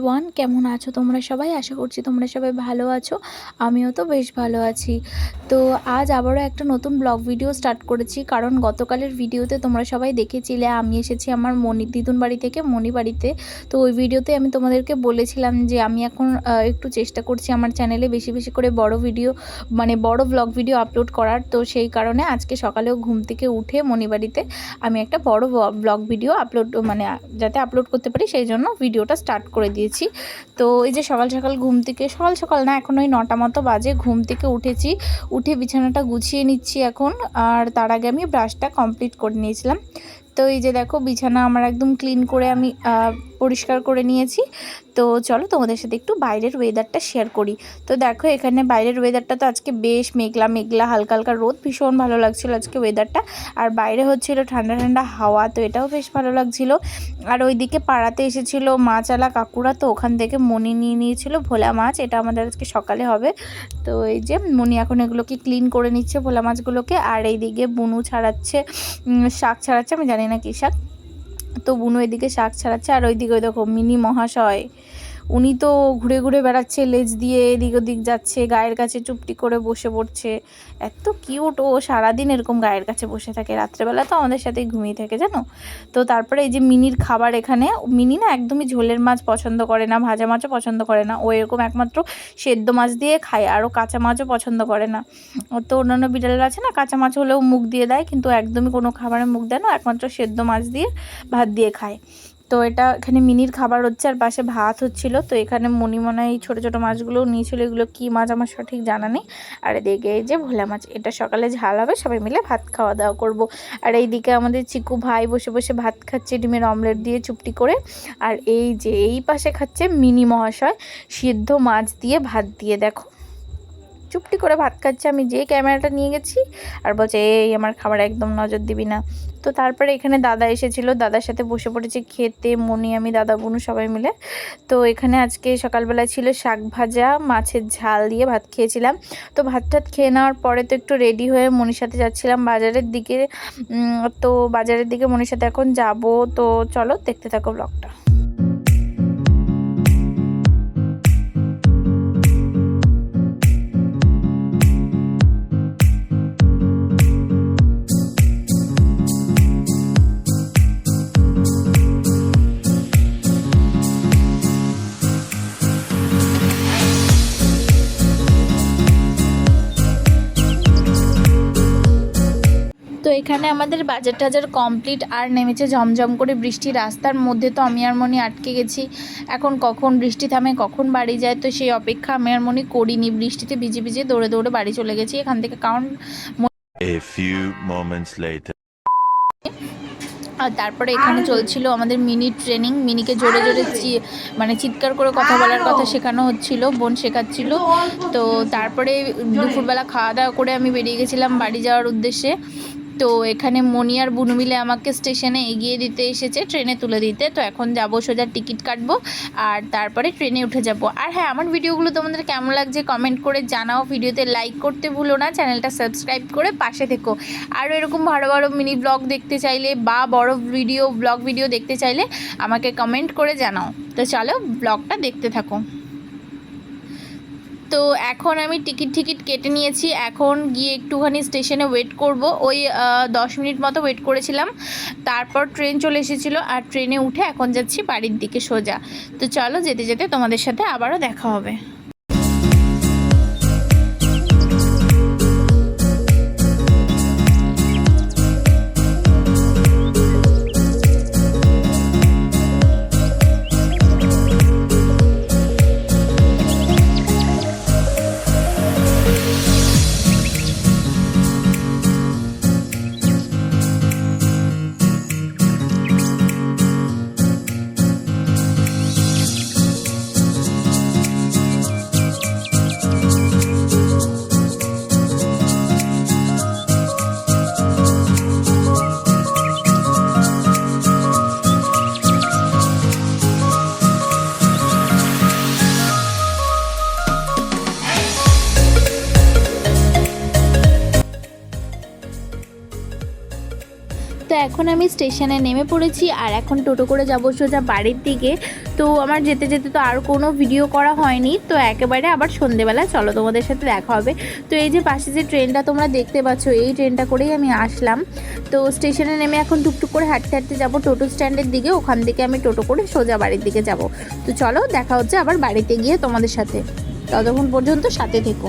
Everyone কেমন আছো তোমরা সবাই? আশা করছি তোমরা সবাই ভালো আছো। আমিও তো বেশ ভালো আছি। তো আজ আবারও একটা নতুন ব্লগ ভিডিও স্টার্ট করেছি। কারণ গতকালের ভিডিওতে তোমরা সবাই দেখেছিলে, আমি এসেছি আমার মনি দিদুন বাড়ি থেকে, মনি বাড়িতে। তো ওই ভিডিওতে আমি তোমাদেরকে বলেছিলাম যে আমি এখন একটু চেষ্টা করছি আমার চ্যানেলে বেশি বেশি করে বড় ভিডিও মানে বড় ব্লগ ভিডিও আপলোড করার। তো সেই কারণে আজকে সকালেও ঘুম থেকে উঠে মনি বাড়িতে আমি একটা বড় ব্লগ ভিডিও আপলোড মানে যাতে আপলোড করতে পারি, সেই জন্য ভিডিওটা স্টার্ট করে দিয়েছি। তো এই যে সকাল সকাল ঘুম থেকে, সকাল সকাল না, এখন ওই নটা মতো বাজে, ঘুম থেকে উঠেছি। উঠে বিছানাটা গুছিয়ে নিচ্ছি এখন, আর তার আগে আমি ব্রাশটা কমপ্লিট করে নিয়েছিলাম। তো এই যে দেখো, বিছানা আমার একদম ক্লিন করে আমি পরিষ্কার করে নিয়েছি। তো চলো তোমাদের সাথে একটু বাইরের ওয়েদারটা শেয়ার করি। তো দেখো এখানে বাইরের ওয়েদারটা তো আজকে বেশ মেঘলা মেঘলা, হালকা হালকা রোদ ভীষণ ভালো লাগছিল আজকে ওয়েদারটা আর বাইরে হচ্ছিল ঠান্ডা ঠান্ডা হাওয়া, তো এটাও বেশ ভালো লাগছিল। আর ওইদিকে পাড়াতে এসেছিল মাছালা কাকুরা, তো ওখান থেকে মনি নিয়ে নিয়েছিল ভোলা মাছ। এটা আমাদের আজকে সকালে হবে। তো এই যে মনি এখন এগুলোকে ক্লিন করে নিচ্ছে ভোলা মাছগুলোকে। আর এইদিকে বুনু ছাড়াচ্ছে শাক ছাড়াচ্ছে, আমি জানি না কী শাক। তো বুনো এদিকে শাক ছাড়াচ্ছে আর ওইদিকে ওই দেখো মিনি মহাশয় উনি তো ঘুরে ঘুরে বেড়াচ্ছে, লেজ দিয়ে এদিক ওদিক যাচ্ছে, গায়ের কাছে চুপটি করে বসে পড়ছে। এত কিউট ও সারাদিন এরকম গায়ের কাছে বসে থাকে। রাত্রেবেলা তো আমাদের সাথেই ঘুমিয়ে থাকে, জানো? তো তারপরে এই যে মিনির খাবার এখানে, মিনি না একদমই ঝোলের মাছ পছন্দ করে না, ভাজা মাছও পছন্দ করে না। ও এরকম একমাত্র সেদ্ধ মাছ দিয়ে খায় আরও কাঁচা মাছও পছন্দ করে না। ও তো অন্যান্য বিড়াল আছে না, কাঁচা মাছ হলেও মুখ দিয়ে দেয়, কিন্তু একদমই কোনো খাবারে মুখ দেয় না একমাত্র সেদ্ধ মাছ দিয়ে, ভাত দিয়ে খায়। তো এটা এখানে মিনির খাবার হচ্ছে আর পাশে ভাত হচ্ছিল। তো এখানে মনি মনে হয় এই ছোটো ছোটো মাছগুলোও নিয়েছিল। এগুলো কী মাছ আমার সঠিক জানা নেই। আর এদিকে এই যে ভোলা মাছ, এটা সকালে ঝাল হবে, সবাই মিলে ভাত খাওয়া দাওয়া করব। আর এইদিকে আমাদের চিকু ভাই বসে বসে ভাত খাচ্ছে, ডিমের অমলেট দিয়ে চুপটি করে। আর এই যে এই পাশে খাচ্ছে মিনি মহাশয়, সিদ্ধ মাছ দিয়ে ভাত দিয়ে। দেখো চুপটি করে ভাত খাচ্ছে, আমি যে ক্যামেরাটা নিয়ে গেছি আর বলছে, এই, আমার খাবার একদম নজর দিবি না। তো তারপরে এখানে দাদা এসেছিল, দাদার সাথে বসে পড়েছি খেতে, মনি, আমি, দাদা, বোনু সবাই মিলে। তো এখানে আজকে সকালবেলা ছিল শাক ভাজা, মাছের ঝাল দিয়ে ভাত খেয়েছিলাম। তো ভাত টাত খেয়ে নেওয়ার পরে তো একটু রেডি হয়ে মনির সাথে যাচ্ছিলাম বাজারের দিকে। তো বাজারের দিকে মনির সাথে এখন যাব। তো চলো, দেখতে থাকো ব্লগটা এখানে আমাদের বাজার টাজার কমপ্লিট আর নেমেছে ঝমঝম করে বৃষ্টি রাস্তার মধ্যে তো আমি আর মনি আটকে গেছি। এখন কখন বৃষ্টি থামে কখন বাড়ি যায় তো সেই অপেক্ষা আমি আর মনি করিনি। বৃষ্টিতে ভিজে ভিজে দৌড়ে দৌড়ে বাড়ি চলে গেছি এখান থেকে। কারণ A few moments later. আর তারপরে এখানে চলছিল আমাদের মিনি ট্রেনিং মিনিকে জোরে জোরে মানে চিৎকার করে কথা বলার কথা শেখানো হচ্ছিল বোন শেখাচ্ছিল। তো তারপরে দুপুরবেলা খাওয়া দাওয়া করে আমি বেরিয়ে গেছিলাম বাড়ি যাওয়ার উদ্দেশ্যে। তো এখানে মনি আর বুনু মিলে আমাকে স্টেশনে এগিয়ে দিতে এসেছে, ট্রেনে তুলে দিতে। তো এখন যাব, সোজা টিকিট কাটবো আর তারপরে ট্রেনে উঠে যাব। আর হ্যাঁ আমার ভিডিওগুলো তোমাদের কেমন লাগছে কমেন্ট করে জানাও। ভিডিওতে লাইক করতে ভুলো না চ্যানেলটা সাবস্ক্রাইব করে পাশে থেকো। আরও এরকম ভালো ভালো মিনি ব্লগ দেখতে চাইলে বা বড় ভিডিও ব্লগ ভিডিও দেখতে চাইলে আমাকে কমেন্ট করে জানাও। তো চলো ব্লগটা দেখতে থাকো। তো এখন আমি টিকিট টিকিট কেটে নিয়েছি। এখন গিয়ে একটুখানি স্টেশনে ওয়েট করব। ওই দশ মিনিট মতো ওয়েট করেছিলাম। তারপর ট্রেন চলে এসেছিল আর ট্রেনে উঠে এখন যাচ্ছি বাড়ির দিকে সোজা। তো চলো যেতে যেতে তোমাদের সাথে আবারও দেখা হবে। তো এখন আমি স্টেশনে নেমে পড়েছি আর এখন টোটো করে যাব সোজা বাড়ির দিকে। তো আমার যেতে যেতে তো আর কোনো ভিডিও করা হয়নি। তো একেবারে আবার সন্ধেবেলা, চলো তোমাদের সাথে দেখা হবে। তো এই যে পাশে যে ট্রেনটা তোমরা দেখতে পাচ্ছ, এই ট্রেনটা করেই আমি আসলাম। তো স্টেশনে নেমে এখন টুকটুক করে হাঁটতে হাঁটতে যাব টোটো স্ট্যান্ডের দিকে, ওখান থেকে আমি টোটো করে সোজা বাড়ির দিকে যাব। তো চলো দেখা হচ্ছে আবার বাড়িতে গিয়ে তোমাদের সাথে। ততক্ষণ পর্যন্ত সাথে থেকো।